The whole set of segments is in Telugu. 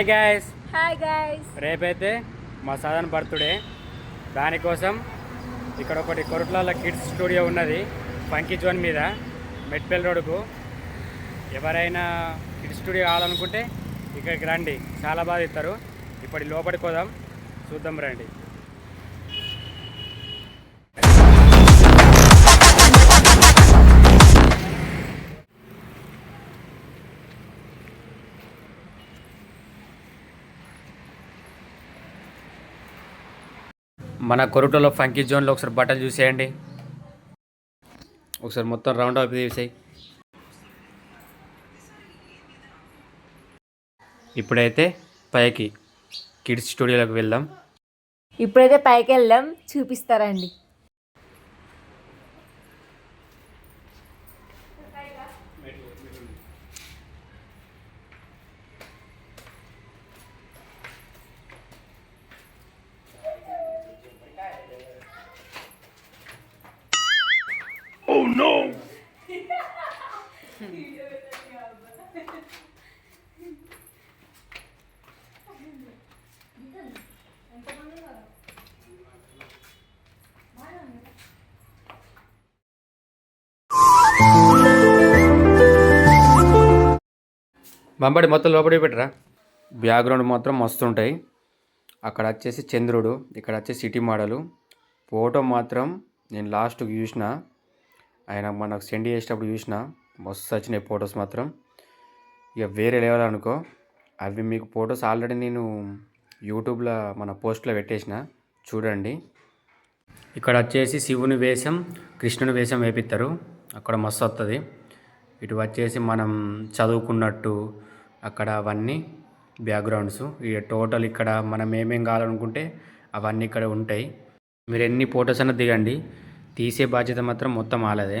హాయ్ గాయస్ హాయ్ గైస్ రేపైతే మా సదన్ బర్త్డే. దానికోసం ఇక్కడ ఒకటి కొరట్ల కిడ్స్ స్టూడియో ఉన్నది ఫంకీ జోన్ మీద మెట్పల్ రోడ్కు ఎవరైనా కిడ్స్ స్టూడియో కావాలనుకుంటే ఇక్కడికి రండి. చాలా బాగా ఇస్తారు. ఇప్పటి లోపలికి పోదాం. చూద్దాం రండి. మన కొరుటలో ఫంకీ జోన్లో ఒకసారి బట్టలు చూసేయండి. ఒకసారి మొత్తం రౌండ్ అప్ చేసాయి. ఇప్పుడైతే పైకి కిడ్స్ స్టూడియోలోకి వెళ్దాం. ఇప్పుడైతే పైకి వెళ్దాం చూపిస్తారండి. బంబడి మొత్తం లోపలికి పెట్టరా? బ్యాక్గ్రౌండ్ మాత్రం మస్తు ఉంటాయి అక్కడ వచ్చేసి చంద్రుడు ఇక్కడ వచ్చేసి సిటీ మోడలు. ఫోటో మాత్రం నేను లాస్ట్కి చూసిన ఆయన మనకు సెండ్ చేసేటప్పుడు చూసిన. మస్తు వచ్చినాయి ఫొటోస్ మాత్రం. ఇక వేరే లెవెల్ అనుకో అవి మీకు ఫొటోస్ ఆల్రెడీ నేను యూట్యూబ్లో మన పోస్ట్లో పెట్టేసిన. చూడండి. ఇక్కడ వచ్చేసి శివుని వేషం కృష్ణుని వేషం వేపిస్తారు అక్కడ మస్తు వస్తుంది ఇటు వచ్చేసి మనం చదువుకున్నట్టు అక్కడ అవన్నీ బ్యాక్గ్రౌండ్స్ ఇక టోటల్ ఇక్కడ మనం ఏమేం కావాలనుకుంటే అవన్నీ ఇక్కడ ఉంటాయి. మీరు ఎన్ని ఫొటోస్ అయినా దిగండి. తీసే బాధ్యత మాత్రం మొత్తం ఆలదే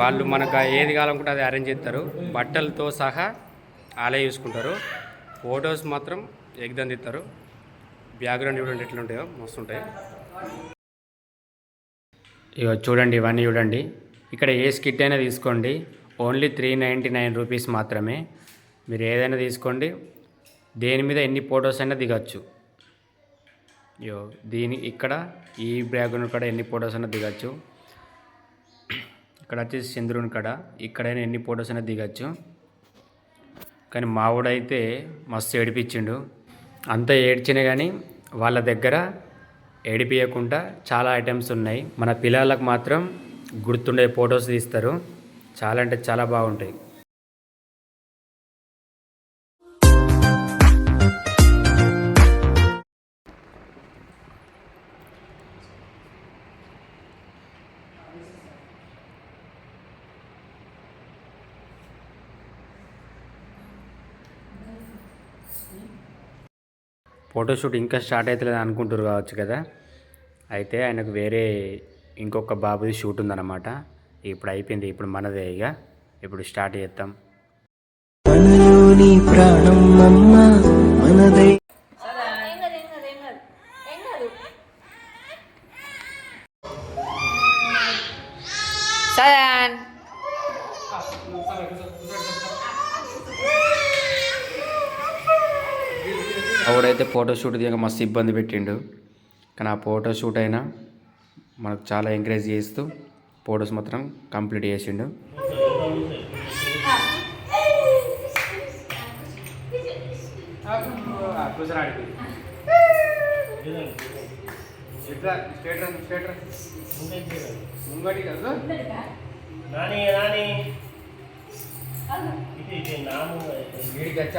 వాళ్ళు మనకు ఏది కావాలనుకుంటే అది అరేంజ్ చేస్తారు. బట్టలతో సహా అలా చూసుకుంటారు. ఫొటోస్ మాత్రం ఎగ్దం తీస్తారు. బ్యాక్గ్రౌండ్ చూడండి ఎట్లా ఉంటాయో మస్తు ఉంటాయి ఇక చూడండి ఇవన్నీ చూడండి. ఇక్కడ ఏ స్కిట్ అయినా తీసుకోండి. Only three ninety nine rupees మాత్రమే. మీరు ఏదైనా తీసుకోండి. దేని మీద ఎన్ని ఫొటోస్ అయినా దిగచ్చు. యో దీని ఇక్కడ ఈ బ్యాక్గ్రౌండ్ కూడా ఎన్ని ఫొటోస్ అయినా దిగచ్చు. ఇక్కడ వచ్చేసి చంద్రుని కడ. ఇక్కడైనా ఎన్ని ఫొటోస్ అయినా దిగచ్చు. కానీ మావుడైతే మస్తు ఏడిపించిండు. అంత ఏడ్చినా కానీ వాళ్ళ దగ్గర ఏడిపించకుండా చాలా ఐటమ్స్ ఉన్నాయి. మన పిల్లలకు మాత్రం గుర్తుండే ఫొటోస్ తీస్తారు. చాలా అంటే చాలా బాగుంటాయి. ఫోటోషూట్ ఇంకా స్టార్ట్ అవుతలేదు అనుకుంటారు కావచ్చు కదా. అయితే ఆయనకు వేరే ఇంకొక బాబుది షూట్ ఉందన్నమాట. ఇప్పుడు అయిపోయింది ఇప్పుడు మనదే ఇక. ఇప్పుడు స్టార్ట్ మనదై. సదాన్ ఆవిడైతే ఫోటోషూట్ దిగ మస్తు ఇబ్బంది పెట్టిండు కానీ ఆ ఫోటోషూట్ అయినా మనకు చాలా ఎంకరేజ్ చేస్తూ ఫొటోస్ మాత్రం కంప్లీట్ చేసిండు. నాని నాని. వీడికి వచ్చి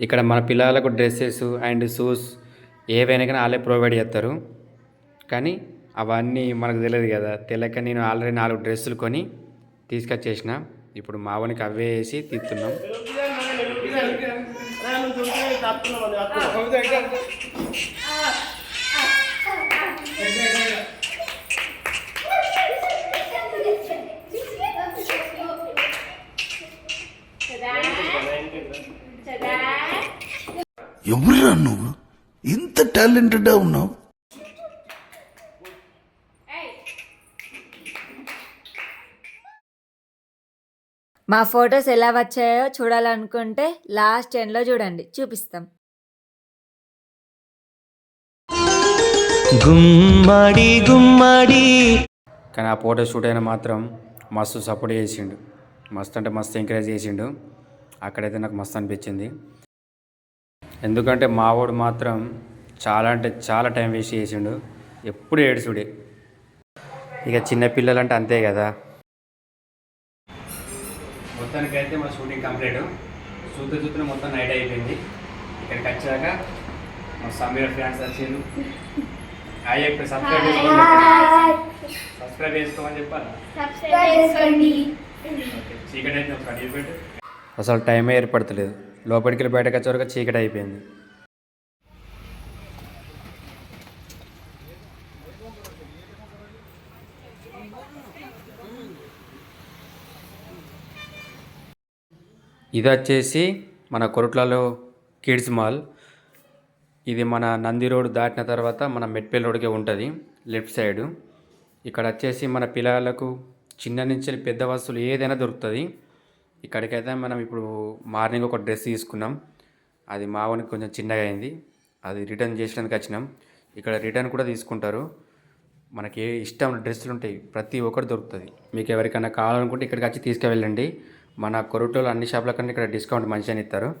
ఇక్కడ మన పిల్లలకు డ్రెస్సెస్ అండ్ షూస్ ఏవైనా కానీ వాళ్ళే ప్రొవైడ్ చేస్తారు. కానీ అవన్నీ మనకు తెలియదు కదా. తెలియక నేను ఆల్రెడీ నాలుగు డ్రెస్సులు కొని తీసుకొచ్చేసిన. ఇప్పుడు మావనికి అవే వేసి తీస్తున్నాం. ఎవరురా నువ్వు? ఇంత టాలెంటెడ్ ఉన్నావు? మా ఫొటోస్ ఎలా వచ్చాయో చూడాలనుకుంటే లాస్ట్ ఎండ్లో చూడండి. చూపిస్తాం. గుమ్మడి గుమ్మడి. కానీ ఆ ఫోటో షూట్ అయినా మాత్రం మస్తు సపోర్ట్ చేసిండు. మస్తు అంటే మస్తు ఎంకరేజ్ చేసిండు. అక్కడైతే నాకు మస్తు అనిపించింది. ఎందుకంటే మావాడు మాత్రం చాలా అంటే చాలా టైం వేస్ట్ చేసిండు. ఎప్పుడు ఏడుచుడే ఇక చిన్నపిల్లలు అంటే అంతే కదా. మొత్తానికి అయితే మా షూటింగ్ కంప్లీట్. చూస్తూ చూస్తూనే మొత్తం నైట్ అయిపోయింది. ఇక్కడికి వచ్చాక మా సమీర ఫ్యాన్స్ వచ్చిండు చెప్పి సబ్స్క్రైబ్ చేసుకోండి సబ్స్క్రైబ్ చేసుకోమని చెప్పాలి? చీకటి అయితే పెట్టు. అసలు టైమే ఏర్పడతలేదు. లోపలికి వెళ్ళి బయటకు వచ్చేవరకు చీకటి అయిపోయింది. ఇది వచ్చేసి మన కొరుట్లలో కిడ్స్ మాల్. ఇది మన నంది రోడ్ దాటిన తర్వాత మన మెట్పల్లి రోడ్కే ఉంటుంది లెఫ్ట్ సైడు. ఇక్కడ వచ్చేసి మన పిల్లలకు చిన్న నుంచి పెద్ద వస్తువులు ఏదైనా దొరుకుతుంది. ఇక్కడికైతే మనం ఇప్పుడు మార్నింగ్ ఒక డ్రెస్ తీసుకున్నాం. అది మావనికి కొంచెం చిన్నగా అయింది. అది రిటర్న్ చేసడానికి వచ్చినాం. ఇక్కడ రిటర్న్ కూడా తీసుకుంటారు. మనకి ఏ ఇష్టం డ్రెస్సులు ఉంటాయి ప్రతి ఒక్కటి దొరుకుతుంది. మీకు ఎవరికైనా కావాలనుకుంటే ఇక్కడికి వచ్చి తీసుకువెళ్ళండి. మన కొరటోలు అన్ని షాపుల కన్నా ఇక్కడ డిస్కౌంట్ మంచిగానే ఇస్తారు.